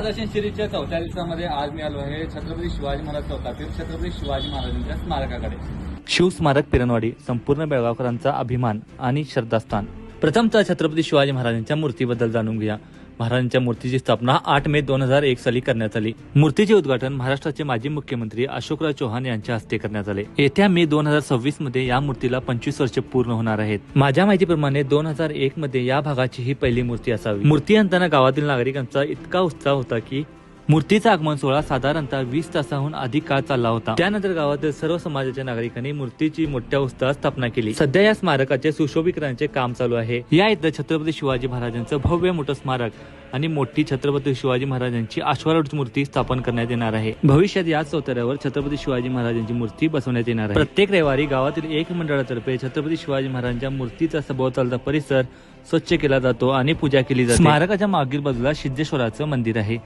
दर्शन सिरीजच्या चौथ्या दिवसामध्ये आज मी आलो आहे छत्रपती शिवाजी महाराज चौकातील छत्रपती शिवाजी महाराजांच्या स्मारकाकडे. शिवस्मारक पिरणवाडी संपूर्ण बेळगावकरांचा अभिमान आणि श्रद्धास्थान. प्रथमतः छत्रपती शिवाजी महाराजांच्या मूर्तीबद्दल जाणून घेऊया. महाराजांच्या मूर्तीची स्थापना आठ मे दोन हजार एक साली करण्यात आली. मूर्तीचे उद्घाटन महाराष्ट्राचे माजी मुख्यमंत्री अशोकराव चव्हाण यांच्या हस्ते करण्यात आले. येत्या मे दोन हजार सव्वीसमध्ये या मूर्तीला पंचवीस वर्ष पूर्ण होणार आहेत. माझ्या माहितीप्रमाणे दोन हजार एक मध्ये या भागाची ही पहिली मूर्ती असावी. मूर्ती आणताना गावातील नागरिकांचा इतका उत्साह होता की मूर्तीचा आगमन सोहळा साधारणतः वीस तासाहून अधिक काळ चालला होता. त्यानंतर गावातील सर्व समाजाच्या नागरिकांनी मूर्तीची मोठ्या उत्साहात स्थापना केली. सध्या या स्मारकाचे सुशोभीकरणाचे काम चालू आहे. या इथं छत्रपती शिवाजी महाराजांचं भव्य मोठं स्मारक आणि मोठी छत्रपती शिवाजी महाराजांची अश्वारूढ मूर्ती स्थापन करण्यात येणार आहे. भविष्यात याच चौतऱ्यावर छत्रपती शिवाजी महाराजांची मूर्ती बसवण्यात येणार आहे. प्रत्येक रविवारी गावातील एक मंडळातर्फे छत्रपती शिवाजी महाराजांच्या मूर्तीचा सभोवतालचा परिसर स्वच्छ केला जातो आणि पूजा केली जाते. स्मारकाच्या मागील बाजूला सिद्धेश्वराचं मंदिर आहे.